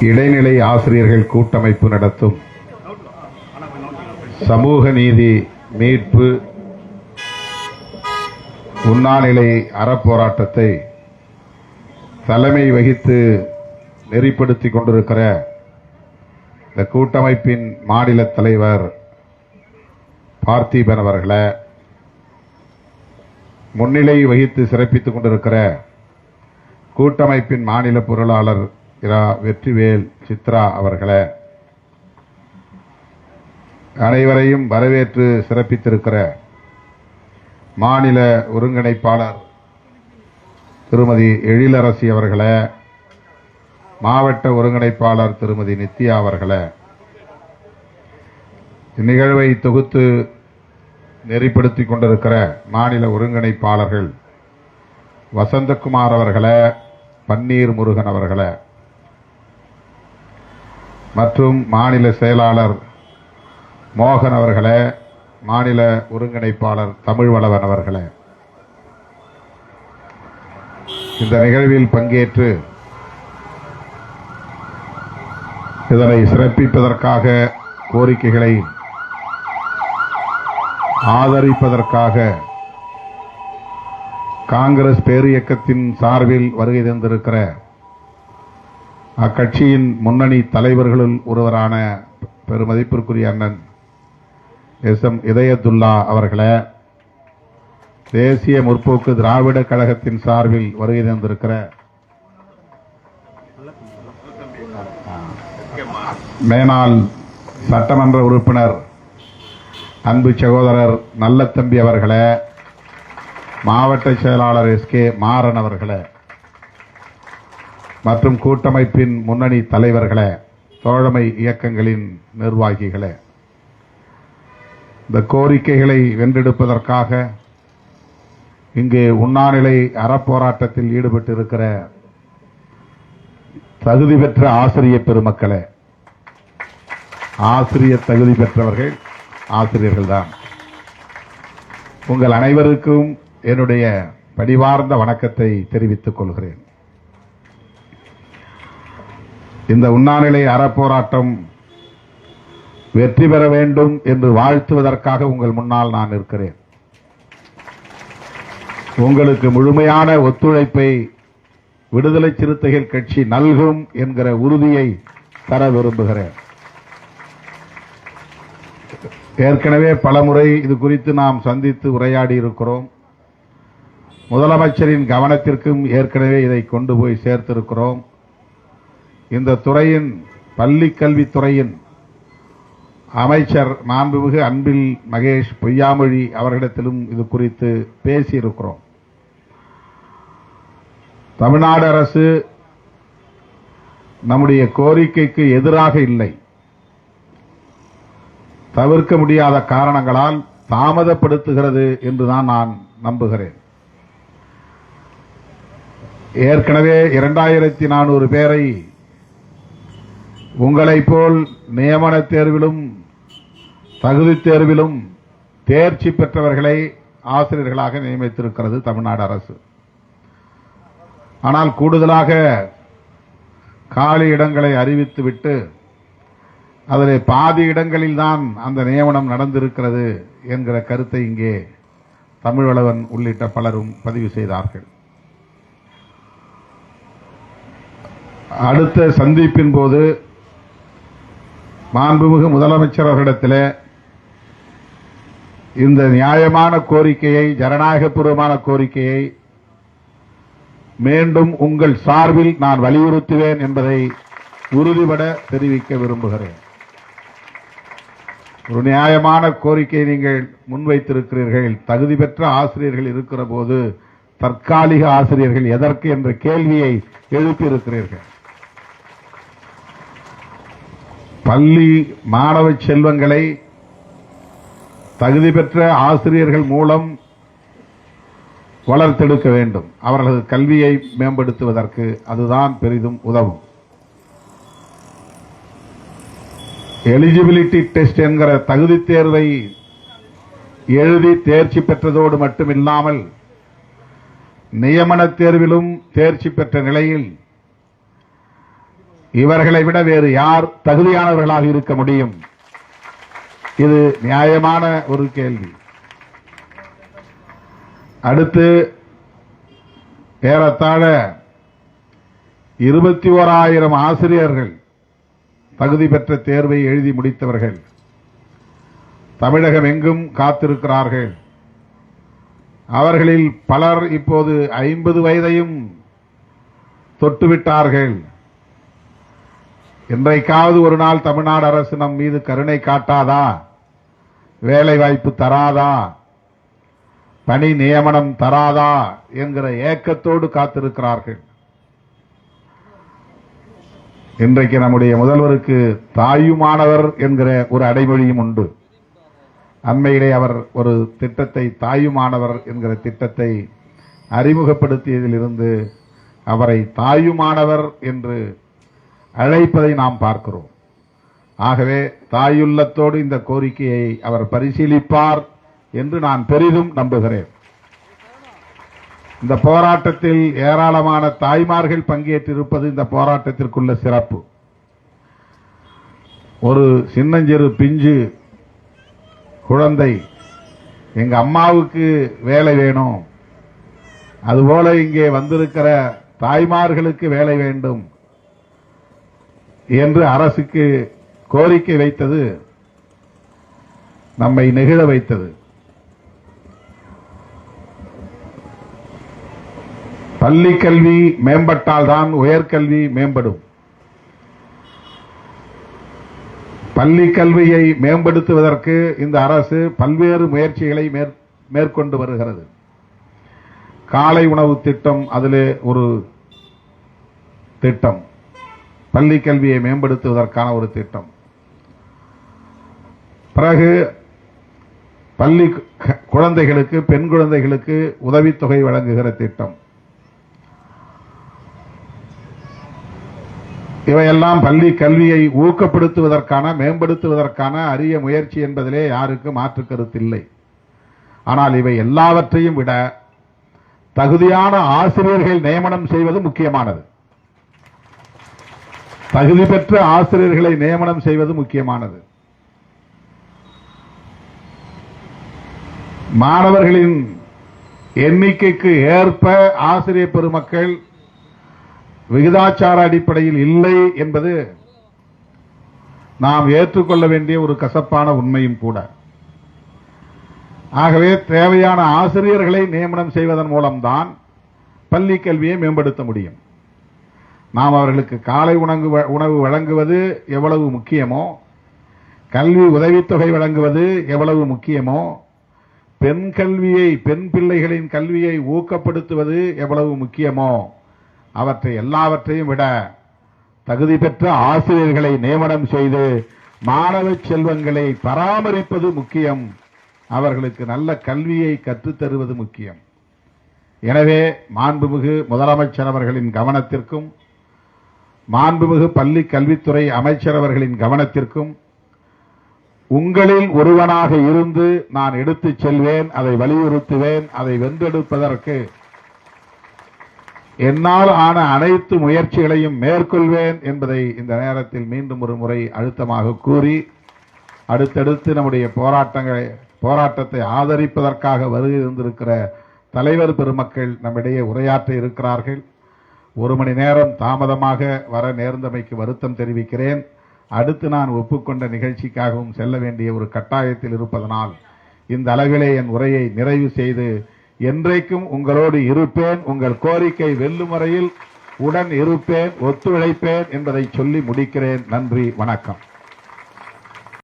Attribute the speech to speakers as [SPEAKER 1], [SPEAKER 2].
[SPEAKER 1] இடைநிலை ஆசிரியர்கள் கூட்டமைப்பு நடத்தும். சமூக நீதி மீட்பு. உண்ணாநிலை அறப்போராட்டத்தை தலைமை வகித்து நெறிப்படுத்திக் கொண்டிருக்கிற இந்த கூட்டமைப்பின் மாநில தலைவர் பார்த்திபன் அவர்களை முன்னிலை வகித்து சிறப்பித்துக் கொண்டிருக்கிற கூட்டமைப்பின் மாநில பொருளாளர் இரா வெற்றிவேல் சித்ரா அவர்களே அனைவரையும் வரவேற்று சிறப்பித்திருக்கிற மாநில ஒருங்கிணைப்பாளர் திருமதி எழிலரசி அவர்களே மாவட்ட ஒருங்கிணைப்பாளர் திருமதி நித்யா அவர்களே இந்நிகழ்வை தொகுத்து நெறிப்படுத்திக் கொண்டிருக்கிற மாநில ஒருங்கிணைப்பாளர்கள் வசந்தகுமார் அவர்களே பன்னீர் முருகன் அவர்களை. மற்றும் மாநில செயலாளர் மோகன் அவர்களை மாநில ஒருங்கிணைப்பாளர் தமிழ்வளவன் அவர்களை. இந்த நிகழ்வில் பங்கேற்று இதனை சிறப்பிப்பதற்காக கோரிக்கைகளை ஆதரிப்பதற்காக காங்கிரஸ் பேரியக்கத்தின் சார்பில் வருகை தந்திருக்கிற அக்கட்சியின் முன்னணி தலைவர்களுள் ஒருவரான பெருமதிப்பிற்குரிய அண்ணன் எஸ் எம் இதயத்துல்லா அவர்களே தேசிய முற்போக்கு திராவிட கழகத்தின் சார்பில் வருகை தந்திருக்கிற மேனால் சட்டமன்ற உறுப்பினர் அன்பு சகோதரர் நல்லத்தம்பி அவர்களே மாவட்ட செயலாளர் எஸ் கே மாறன் அவர்களே மற்றும் கூட்டமைப்பின் முன்னணி தலைவர்களே தோழமை இயக்கங்களின் நிர்வாகிகளே இந்த கோரிக்கைகளை வென்றெடுப்பதற்காக இங்கே உண்ணாநிலை அறப்போராட்டத்தில் ஈடுபட்டிருக்கிற தகுதி பெற்ற ஆசிரிய பெருமக்களே ஆசிரியர் தகுதி பெற்றவர்கள் ஆசிரியர்கள்தான். உங்கள் அனைவருக்கும் என்னுடைய பணிவார்ந்த வணக்கத்தை தெரிவித்துக் கொள்கிறேன். இந்த உண்ணாநிலை அறப்போராட்டம் வெற்றி பெற வேண்டும் என்று வாழ்த்துவதற்காக உங்கள் முன்னால் நான் இருக்கிறேன் உங்களுக்கு முழுமையான ஒத்துழைப்பை விடுதலை சிறுத்தைகள் கட்சி நல்கும் என்கிற உறுதியை தர விரும்புகிறேன். ஏற்கனவே பலமுறை இது குறித்து நாம் சந்தித்து உரையாடி இருக்கிறோம். முதலமைச்சரின் கவனத்திற்கும் ஏற்கனவே இதை கொண்டு போய் சேர்த்திருக்கிறோம். இந்த துறையின் பள்ளி கல்வித்துறையின் அமைச்சர் மாண்புமிகு அன்பில் மகேஷ் பொய்யாமொழி அவர்களிடத்திலும் இது குறித்து பேசியிருக்கிறோம். தமிழ்நாடு அரசு நம்முடைய கோரிக்கைக்கு எதிராக இல்லை. தவிர்க்க முடியாத காரணங்களால் தாமதப்படுத்துகிறது என்றுதான் நான் நம்புகிறேன். ஏற்கனவே இரண்டாயிரத்தி நானூறு பேரை உங்களைப் போல் நியமன தேர்விலும் தகுதி தேர்விலும் தேர்ச்சி பெற்றவர்களை ஆசிரியர்களாக நியமித்திருக்கிறது தமிழ்நாடு அரசு. ஆனால் கூடுதலாக காலி இடங்களை அறிவித்துவிட்டு அதில் பாதி இடங்களில்தான் அந்த நியமனம் நடந்திருக்கிறது என்கிற கருத்தை இங்கே தமிழ்வளவன் உள்ளிட்ட பலரும் பதிவு செய்தார்கள். அடுத்த சந்திப்பின் போது மாண்புமிகு முதலமைச்சர் அவர்களிடத்தில் இந்த நியாயமான கோரிக்கையை ஜனநாயகபூர்வமான கோரிக்கையை மீண்டும் உங்கள் சார்பில் நான் வலியுறுத்துவேன் என்பதை உறுதிபட தெரிவிக்க விரும்புகிறேன். ஒரு நியாயமான கோரிக்கையை நீங்கள் முன்வைத்திருக்கிறீர்கள் தகுதி பெற்ற ஆசிரியர்கள் இருக்கிற போது தற்காலிக ஆசிரியர்கள் எதற்கு என்ற கேள்வியை எழுப்பியிருக்கிறீர்கள். பள்ளி மாணவ செல்வங்களை தகுதி பெற்ற ஆசிரியர்கள் மூலம் வளர்த்தெடுக்க வேண்டும். அவர்களது கல்வியை மேம்படுத்துவதற்கு அதுதான் பெரிதும் உதவும். எலிஜிபிலிட்டி டெஸ்ட் என்கிற தகுதி தேர்வை எழுதி தேர்ச்சி பெற்றதோடு மட்டுமில்லாமல் நியமன தேர்விலும் தேர்ச்சி பெற்ற நிலையில் இவர்களை விட வேறு யார் தகுதியானவர்களாக இருக்க முடியும்? இது நியாயமான ஒரு கேள்வி. அடுத்து ஏறத்தாழ இருபத்தி ஓராயிரம் ஆசிரியர்கள் தகுதி பெற்ற தேர்வை எழுதி முடித்தவர்கள் தமிழகம் எங்கும் காத்திருக்கிறார்கள். அவர்களில் பலர் இப்போது ஐம்பது வயதையும் தொட்டுவிட்டார்கள். என்றைக்காவது ஒரு நாள் தமிழ்நாடு அரசு நம் மீது கருணை காட்டாதா? வேலை வாய்ப்பு தராதா? பணி நியமனம் தராதா? என்கிற ஏக்கத்தோடு காத்திருக்கிறார்கள். இன்றைக்கு நம்முடைய முதல்வருக்கு தாயுமானவர் என்கிற ஒரு அடைமொழியும் உண்டு. அண்மையிலே அவர் ஒரு திட்டத்தை தாயுமானவர் என்கிற திட்டத்தை அறிமுகப்படுத்தியதிலிருந்து அவரை தாயுமானவர் என்று அழைப்பதை நாம் பார்க்கிறோம். ஆகவே தாயுள்ளத்தோடு இந்த கோரிக்கையை அவர் பரிசீலிப்பார் என்று நான் பெரிதும் நம்புகிறேன். இந்த போராட்டத்தில் ஏராளமான தாய்மார்கள் பங்கேற்றிருப்பது இந்த போராட்டத்திற்குள்ள சிறப்பு. ஒரு சின்னஞ்சிறு பிஞ்சு குழந்தை எங்க அம்மாவுக்கு வேலை வேணும். அதுபோல இங்கே வந்திருக்கிற தாய்மார்களுக்கு வேலை வேண்டும். என்று அரசுக்கு கோரிக்கை வைத்தது நம்மை நெகிழ வைத்தது. பள்ளி கல்வி மேம்பட்டால்தான் உயர்கல்வி மேம்படும். பள்ளி கல்வியை மேம்படுத்துவதற்கு இந்த அரசு பல்வேறு முயற்சிகளை மேற்- மேற்கொண்டு வருகிறது. காலை உணவு திட்டம் அதிலே ஒரு திட்டம். பள்ளி கல்வியை மேம்படுத்துவதற்கான ஒரு திட்டம். பிறகு பள்ளி குழந்தைகளுக்கு பெண் குழந்தைகளுக்கு உதவித்தொகை வழங்குகிற திட்டம். இவையெல்லாம் பள்ளி கல்வியை ஊக்கப்படுத்துவதற்கான மேம்படுத்துவதற்கான அரிய முயற்சி என்பதிலே யாருக்கு மாற்று கருத்தில்லை ஆனால் இவை எல்லாவற்றையும் விட தகுதியான ஆசிரியர்கள் நியமனம் செய்வது முக்கியமானது. தகுதி பெற்ற ஆசிரியர்களை நியமனம் செய்வது முக்கியமானது. மாணவர்களின் எண்ணிக்கைக்கு ஏற்ப ஆசிரியர் பெருமக்கள் விகிதாச்சார அடிப்படையில் இல்லை என்பது நாம் ஏற்றுக்கொள்ள வேண்டிய ஒரு கசப்பான உண்மையும் கூட. ஆகவே தேவையான ஆசிரியர்களை நியமனம் செய்வதன் மூலம்தான் பள்ளி கல்வியை மேம்படுத்த முடியும். நாம் அவர்களுக்கு காலை உணவு உணவு வழங்குவது எவ்வளவு முக்கியமோ கல்வி உதவித்தொகை வழங்குவது எவ்வளவு முக்கியமோ பெண் கல்வியை பெண் பிள்ளைகளின் கல்வியை ஊக்கப்படுத்துவது எவ்வளவு முக்கியமோ அவற்றை எல்லாவற்றையும் விட தகுதி பெற்ற ஆசிரியர்களை நியமனம் செய்து மாணவ செல்வங்களை பராமரிப்பது முக்கியம். அவர்களுக்கு நல்ல கல்வியை கற்றுத் தருவது முக்கியம். எனவே மாண்புமிகு முதலமைச்சர் அவர்களின் கவனத்திற்கும் மாண்புமிகு பள்ளி கல்வித்துறை அமைச்சர் அவர்களின் கவனத்திற்கும் உங்களில் ஒருவனாக இருந்து நான் எடுத்துச் செல்வேன் அதை வலியுறுத்துவேன் அதை வென்றெடுப்பதற்கு என்னால் ஆன அனைத்து முயற்சிகளையும் மேற்கொள்வேன் என்பதை இந்த நேரத்தில் மீண்டும் ஒரு முறை அழுத்தமாக கூறி அடுத்தடுத்து நம்முடைய போராட்டங்களை போராட்டத்தை ஆதரிப்பதற்காக வருகை இருந்திருக்கிற தலைவர் பெருமக்கள் நம்மிடையே உரையாற்ற இருக்கிறார்கள். ஒரு மணி நேரம் தாமதமாக வர நேர்ந்தமைக்கு வருத்தம் தெரிவிக்கிறேன். அடுத்து நான் ஒப்புக்கொண்ட நிகழ்ச்சிக்காகவும் செல்ல வேண்டிய ஒரு கட்டாயத்தில் இருப்பதனால் இந்த அளவிலே என் உரையை நிறைவு செய்து என்றைக்கும் உங்களோடு இருப்பேன். உங்கள் கோரிக்கை வெல்லும் வரையில் உடன் இருப்பேன் ஒத்துழைப்பேன் என்பதை சொல்லி முடிக்கிறேன். நன்றி வணக்கம்.